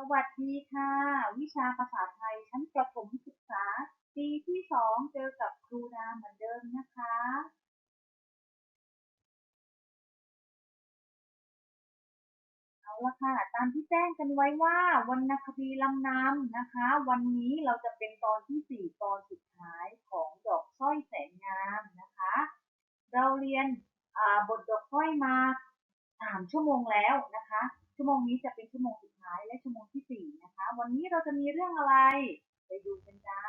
สวัสดีค่ะ วิชาภาษาไทยชั้นประถมศึกษา ปีที่สองเจอกับครูดาเหมือนเดิมนะคะ เอาละค่ะ ตามที่แจ้งกันไว้ว่าวรรณคดีลำน้ำนะคะ วันนี้เราจะเป็นตอนที่สี่ตอนสุดท้ายของดอกสร้อยแสนงามนะคะ เราเรียนบทดอกสร้อยมาสามชั่วโมงแล้วนะคะ ชั่วโมงนี้จะเป็นชั่วโมง มีเรื่องอะไร ไปดูกันจ้า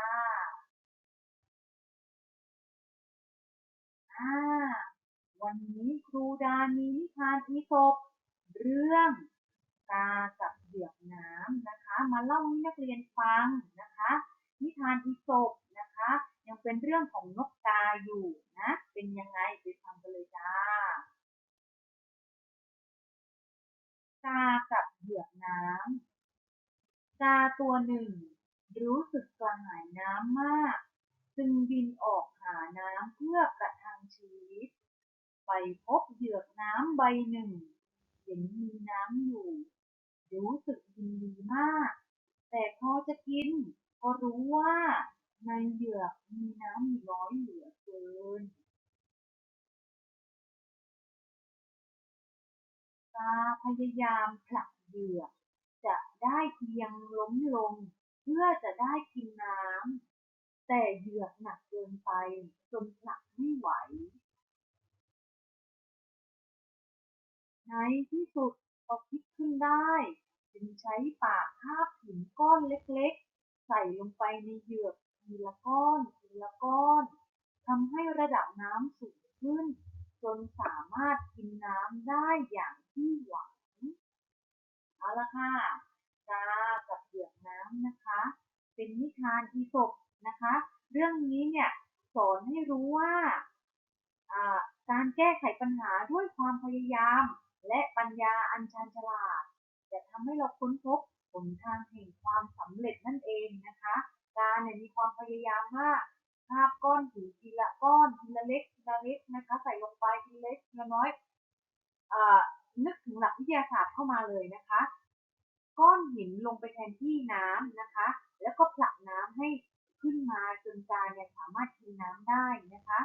อ่า วันนี้ครูดามีนิทานอีสปเรื่องกากับเหยือกน้ำนะคะ มาเล่าให้นักเรียนฟังนะคะ นิทานอีสปนะคะ ยังเป็นเรื่องของนกกาอยู่นะ เป็นยังไงไปฟังกันเลยจ้ากากับเหยือกน้ำ กาตัวหนึ่งรู้สึกกระหายน้ำมาก จึงบินออกหาน้ำเพื่อประทังชีวิต ไปพบเหยือกน้ำใบหนึ่ง เห็นมีน้ำอยู่ รู้สึกยินดีมาก แต่พอจะกิน ก็รู้ว่าในเหยือกมีน้ำน้อยเหลือเกินตาพยายามผลักเหยือก จะได้เพียงล้มลงเพื่อจะได้กินน้ำ แต่เหยือกหนักเกินไปจนผลักไม่ไหว ในที่สุดก็คิดขึ้นได้ จึงใช้ปากคาบหินก้อนเล็กๆ ใส่ลงไปในเหยือกทีละก้อนทีละก้อนทำให้ระดับน้ำสูงขึ้น จนสามารถกินน้ำได้อย่างที่หวัง เอาละค่ะกากับเหยือกน้ำนะคะ เป็นนิทานอีสปนะคะ เรื่องนี้เนี่ยสอนให้รู้ว่าการแก้ไขปัญหาด้วยความพยายาม และปัญญาอันชาญฉลาด จะทำให้เราค้นพบหนทางแห่งความสำเร็จนั่นเองนะคะ การเนี่ยมีความพยายามมากคาบก้อนหินทีละก้อนทีละเล็กทีละเล็กนะคะ ใส่ลงไปทีเล็กทีละน้อยอ นึกถึงหลักวิทยาศาสตร์เข้ามาเลยนะคะ ก้อนหินลงไปแทนที่น้ำนะคะ แล้วก็ผลักน้ำให้ขึ้นมาจนกาเนี่ยสามารถกินน้ำได้นะคะ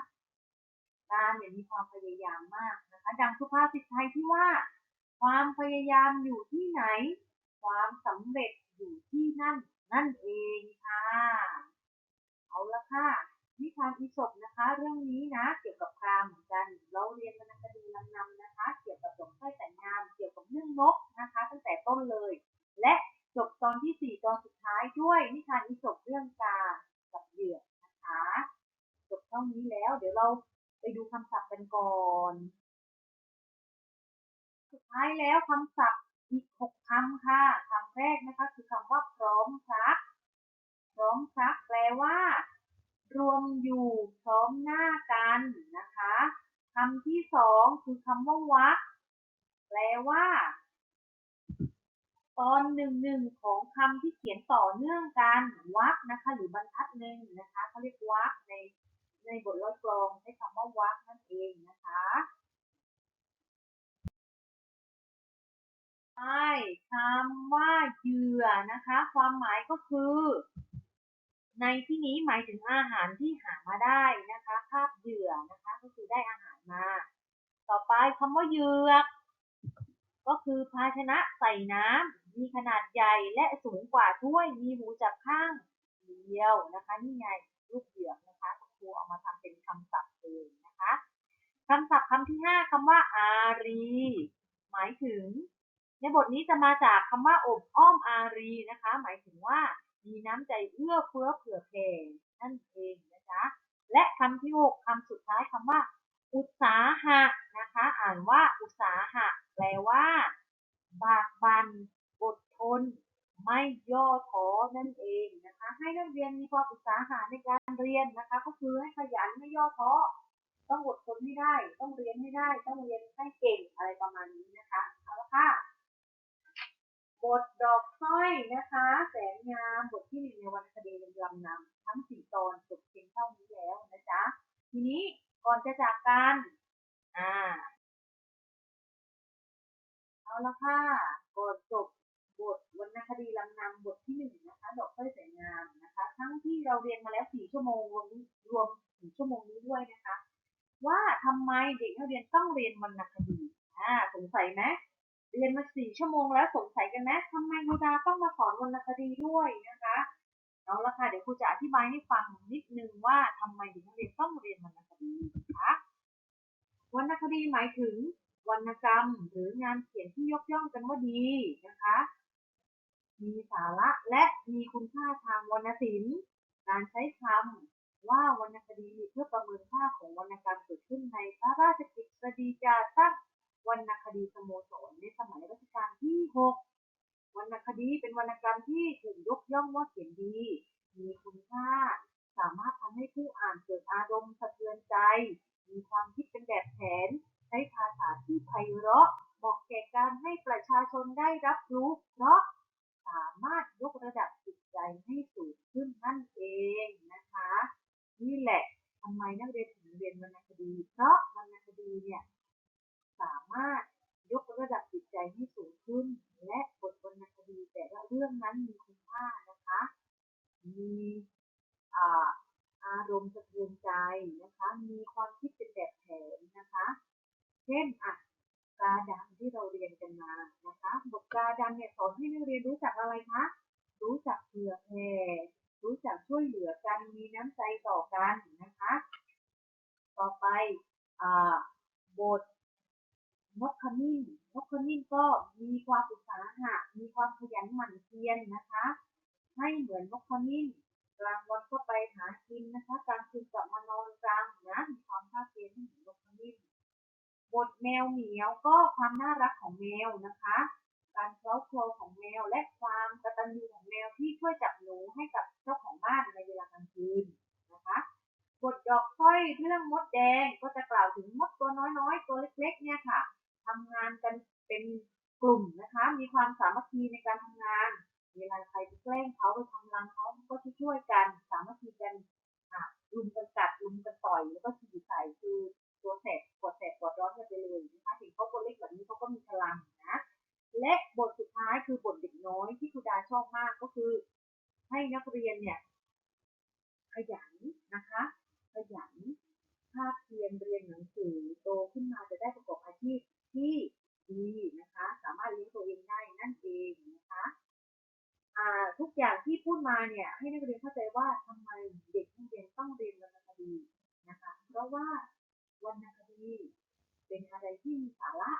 กาเนี่ยมีความพยายามมากนะคะ ดังสุภาษิตไทยที่ว่า ความพยายามอยู่ที่ไหน ความสำเร็จอยู่ที่นั่นนั่นเองค่ะ เอาละค่ะนิทานอีสปนะคะ เรื่องนี้นะ เกี่ยวกับกามเหมือนกัน เราเรียนวรรณคดีลำนำนะคะเกี่ยว เรื่องนกนะคะ ตั้งแต่ต้นเลย และจบตอนที่สี่ตอนสุดท้ายด้วยนิทานอีสปเรื่องกากับเหยือกนะคะจบเท่านี้แล้ว เดี๋ยวเราไปดูคำศัพท์กันก่อน สุดท้ายแล้วคำศัพท์อีกหกคำค่ะคำแรกนะคะคือคำว่าพร้อมซัก พร้อมซักแปลว่า รวมอยู่พร้อมหน้ากันนะคะคำที่สองคือคำว่าวัก แปลว่า ตอนหนึ่งหนึ่งของคำที่เขียนต่อเนื่องกันวรรคนะคะ หรือบรรทัดหนึ่งนะคะเขาเรียกวรรคในในบทร้อยกลองใช้คำว่าวรรคนั่นเองนะคะใช่คำว่าเหยื่อนะคะ ความหมายก็คือ ในที่นี้หมายถึงอาหารที่หามาได้นะคะคาบเหยื่อนะคะ ก็คือได้อาหารมา ต่อไปคำว่าเหยือก ก็คือภาชนะใส่น้ำมีขนาดใหญ่และสูงกว่าถ้วยมีหูจับข้างเดียวนะคะนี่ไงรูปเหยือกนะคะครูเอามาทำเป็นคำศัพท์เลยนะคะคำศัพท์คำที่ห้าคำว่าอารี หมายถึง ในบทนี้จะมาจากคำว่าอบอ้อมอารีนะคะ หมายถึงว่ามีน้ำใจเอื้อเฟื้อเผื่อแผ่นั่นเองนะคะและคำที่หกคำสุดท้ายคำว่า อุตสาหะนะคะ อ่านว่าอุตสาหะ แปลว่า บากบันอดทน ไม่ย่อท้อนั่นเองนะคะ ให้นักเรียนมีความอุตสาหะในการเรียนนะคะ ก็คือให้ขยันไม่ย่อท้อต้องอดทนให้ได้ ต้องเรียนให้ได้ ต้องเรียนให้เก่งอะไรประมาณนี้นะคะเอาละค่ะบทดอกสร้อยนะคะ แสนงามบทที่หนึ่งในวรรณคดีลำนำทั้งสี่ตอนจบเพียงเท่านี้แล้วนะจ๊ะทีนี้ก่อนจะจากกัน อ่า เอาละค่ะก่อนจบบทวรรณคดีลำนำบทที่หนึ่งนะคะ ดอกเตอรสวยงามนะคะ ทั้งที่เราเรียนมาแล้วสี่ชั่วโมงรวมรวมถึงชั่วโมงนี้ด้วยนะคะ ว่าทำไมเด็กนักเรียนต้องเรียนวรรณคดีอ่าสงสัยไหมเรียนมาสี่ชั่วโมงแล้วสงสัยกันไหมทำไมครูดาต้องมาสอนวรรณคดีด้วยนะคะเอาละค่ะเดี๋ยวครูจะอธิบายให้ฟังนิดนึงว่าทำไมเด็กนักเรียนต้องเรียนวรรณคดีนะคะวรรณคดีหมายถึง วรรณกรรม หรืองานเขียนที่ยกย่องกันว่าดีนะคะ มีสาระและมีคุณค่าทางวรรณศิลป์การใช้คำว่าวรรณคดีเพื่อประเมินค่าของวรรณกรรมเกิดขึ้นในพระราชกฤษฎีกาตั้งวรรณคดีสโมสรในสมัยรัชกาลที่ 6 วรรณคดีเป็นวรรณกรรมที่ถูกยกย่องว่าเขียนดี มีคุณค่า สามารถทำให้ผู้อ่านเกิดอารมณ์สะเทือนใจ มีความคิดเป็นแบบแผน ช้ภาษาที่ไพเราะเหมาะแก่การให้ประชาชนได้รับรู้ เพราะสามารถยกระดับจิตใจให้สูงขึ้นนั่นเองนะคะ นี่แหละทำไมนักเรียนถึงเรียนวรรณคดี เพราะวรรณคดีเนี่ยสามารถยกระดับจิตใจให้สูงขึ้น และบทวรรณคดีแต่ละเรื่องนั้นมีคุณค่านะคะ มีอ่าอารมณ์สะเทือนใจนะคะ มีความคิดเป็นแบบแผนนะคะ เช่นอะกาดำที่เราเรียนกันมานะคะบทกาดำเนี่ยสอนให้นักเรียนรู้จักอะไรคะ รู้จักเผื่อแผ่รู้จักช่วยเหลือกันมีน้ำใจต่อกันนะคะ ต่อไปอ่าบทนกขมิ้นนกขมิ้นก็มีความอุตสาหะ มีความขยันหมั่นเพียรนะคะ ให้เหมือนนกขมิ้นกลางวันก็ไปหากินนะคะกลางคืนกลับมานอน แมวเหมียวก็ความน่ารักของแมวนะคะ การเคล้าเคลของแมวและความกตัญญูของแมวที่ช่วยจับหนูให้กับเจ้าของบ้านในเวลากลางคืนนะคะบทดอกสร้อยเรื่องมดแดงก็จะกล่าวถึงมดตัวน้อยๆ ตัวเล็กๆเนี่ยค่ะทำงานกันเป็นกลุ่มนะคะ มีความสามัคคีในการทำงานเวลาใครไปแกล้งเขาไปทำรังเขาก็จะช่วยกันสามัคคีกันอะลุมกันกัดลุมกันต่อยแล้วก็ฉี อบมากก็คือ ให้นักเรียนเนี่ย ขยันนะคะ ขยันภาคเพียรเรียนหนังสือโตขึ้นมาจะได้ประกอบอาชีพที่ดีนะคะ สามารถเลี้ยงตัวเองได้นั่นเองนะคะทุกอย่างที่พูดมาเนี่ยให้นักเรียนเข้าใจว่าทำไมเด็กนักเรียนต้องเรียนวรรณคดีนะคะ เพราะว่าวรรณคดีเป็นอะไรที่มีสาระ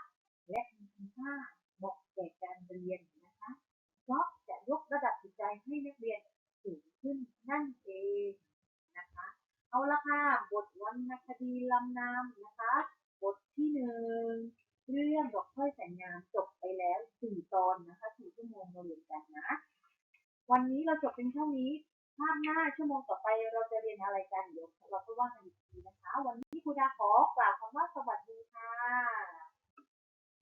และมีคุณค่าเหมาะแก่การเรียนนะคะ เพราะ ยกระดับจิตใจให้นักเรียนสูงขึ้นนั่นเองนะคะ เอาละค่ะ บทวรรณคดีลำนำนะคะ บทที่หนึ่งเรื่องดอกถ้อยแสนงามจบไปแล้วสี่ตอนนะคะสี่ชั่วโมงเราเรียนกันนะ วันนี้เราจบเป็นเท่านี้ภาพหน้าชั่วโมงต่อไปเราจะเรียนอะไรกันเดี๋ยวเราก็ว่ากันอีกทีนะคะ วันนี้ครูดาขอกล่าวคำว่าสวัสดีค่ะ